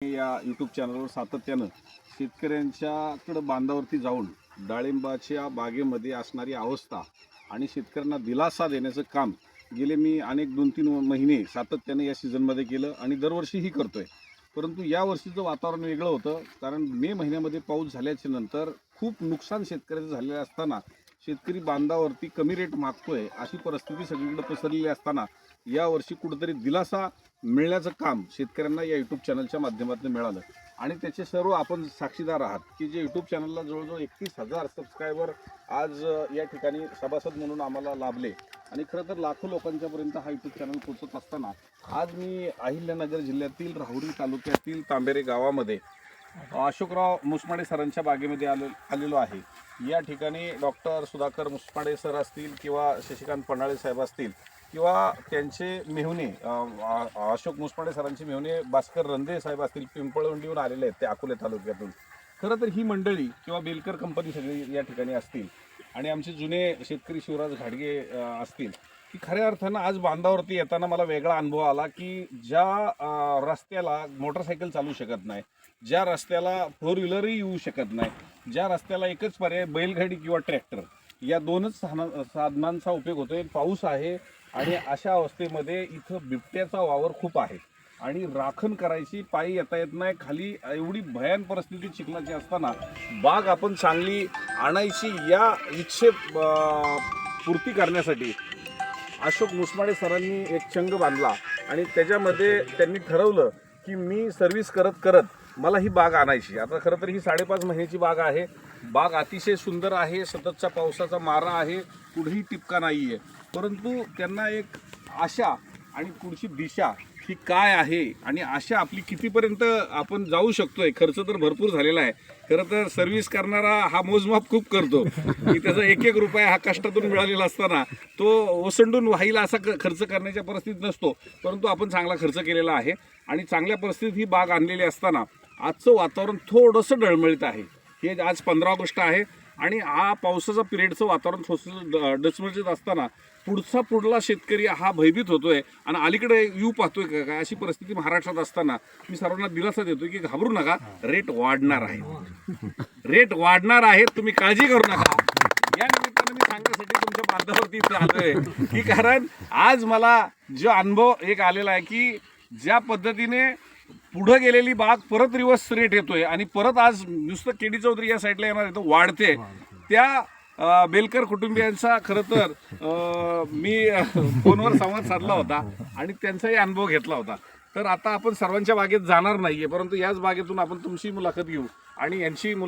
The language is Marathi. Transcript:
या यूट्यूब चॅनलवर सातत्यानं शेतकऱ्यांच्याकडं बांधावरती जाऊन डाळिंबाच्या बागेमध्ये असणारी अवस्था आणि शेतकऱ्यांना दिलासा देण्याचं काम गेले मी अनेक दोन तीन महिने सातत्याने या सीझनमध्ये केलं आणि दरवर्षीही करतोय. परंतु या वर्षीचं वातावरण वेगळं होतं कारण मे महिन्यामध्ये पाऊस झाल्याच्यानंतर खूप नुकसान शेतकऱ्याचं झालेलं असताना शेतकरी बांधावरती कमी रेट मागतोय अशी परिस्थिती सगळीकडे पसरलेली असताना यावर्षी कुठेतरी दिलासा मिळण्याचं काम शेतकऱ्यांना या यूट्यूब चॅनलच्या माध्यमातून मिळालं. आणि त्याचे सर्व आपण साक्षीदार आहात की जे यूट्यूब चॅनलला जवळजवळ एकतीस हजार सबस्क्रायबर आज या ठिकाणी सभासद म्हणून आम्हाला लाभले. आणि खरं तर लाखो लोकांच्यापर्यंत हा यूट्यूब चॅनल पोचत असताना आज मी अहिल्यानगर जिल्ह्यातील राहुरी तालुक्यातील तांबेरे गावामध्ये अशोकराव मुसमाडे सरांच्या बागेमध्ये आलो आलेलो आहे. या ठिकाणी डॉक्टर सुधाकर मुसमाडे सर असतील किंवा शशिकांत पन्हाळे साहेब असतील किंवा त्यांचे मेहुणे अशोक मुसमाडे सरांचे मेहुणे भास्कर रंदे साहेब असतील पिंपळवंडीहून आलेले आहेत ते अकोले तालुक्यातून. खरं तर ही मंडळी किंवा बेलकर कंपनी सगळी या ठिकाणी असतील आणि आमचे जुने शेतकरी शिवराज घाडगे असतील की खऱ्या अर्थानं आज बांधावरती येताना मला वेगळा अनुभव आला की ज्या रस्त्याला मोटरसायकल चालू शकत नाही ज्या रस्त्याला फोर व्हीलरही येऊ शकत नाही ज्या रस्त्याला एकच पर्याय बैलगाडी किंवा ट्रॅक्टर या दोनच साधना- साधनांचा उपयोग होतोय. पाऊस आहे आणि अशा अवस्थेमध्ये इथं बिबट्याचा वावर खूप आहे. आणि राखण करायची पायी येता येत नाही. खाली एवढी भयान परिस्थिती चिखलाची असताना बाग आपण चांगली आणायची या इच्छे पूर्ती करण्यासाठी अशोक मुसमाडे सरांनी एक चंग बांधला आणि त्याच्यामध्ये त्यांनी ठरवलं की मी सर्व्हिस करत करत मला ही बाग आणायची आता खरं तर ही साडेपाच महिन्याची बाग आहे. बाग अतिशय सुंदर आहे सततचा पावसाचा मारा आहे कुठेही टिपका नाही आहे परंतु त्यांना एक आशा आणि पुढची दिशा ही काय आहे आणि आशा आपली कितीपर्यंत आपण जाऊ शकतोय खर्च तर भरपूर झालेला आहे. खरं तर सर्व्हिस करणारा हा मोजमाप खूप करतो. की त्याचा एक एक रुपया हा कष्टातून मिळालेला असताना तो ओसंडून वाहील असा खर्च करण्याच्या परिस्थितीत नसतो. परंतु आपण चांगला खर्च केलेला आहे आणि चांगल्या परिस्थितीत ही बाग आणलेली असताना आजचं वातावरण थोडंसं डळमळीत आहे. हे आज पंधरा ऑगस्ट आहे आणि हा पावसाचा पिरियडचं वातावरण थोडंसं ड- डचमळीत असताना पुढचा पुढला शेतकरी हा भयभीत होतोय आणि अलीकडे येऊ पाहतोय का काय अशी परिस्थिती महाराष्ट्रात असताना मी सर्वांना दिलासा देतो की घाबरू नका रेट वाढणार आहे. रेट वाढणार आहे तुम्ही काळजी करू नका. या निमित्तानं मी सांगण्यासाठी तुमच्या बांधावरती इथे आलोय. की कारण आज मला जो अनुभव एक आलेला आहे की ज्या पद्धतीने पुढं गेलेली बाग परत रिवर्स रेट येतोय. आणि परत आज नुसतं केडी चौधरी या साईडला येणार आहे वाढते. त्या बेलकर कुटुंबियांचा खरं तर मी फोनवर संवाद साधला होता आणि त्यांचाही अनुभव घेतला होता. तर आता आपण सर्वांच्या बागेत जाणार नाहीये परंतु याच बागेतून आपण तुमची मुलाखत घेऊ आणि यांची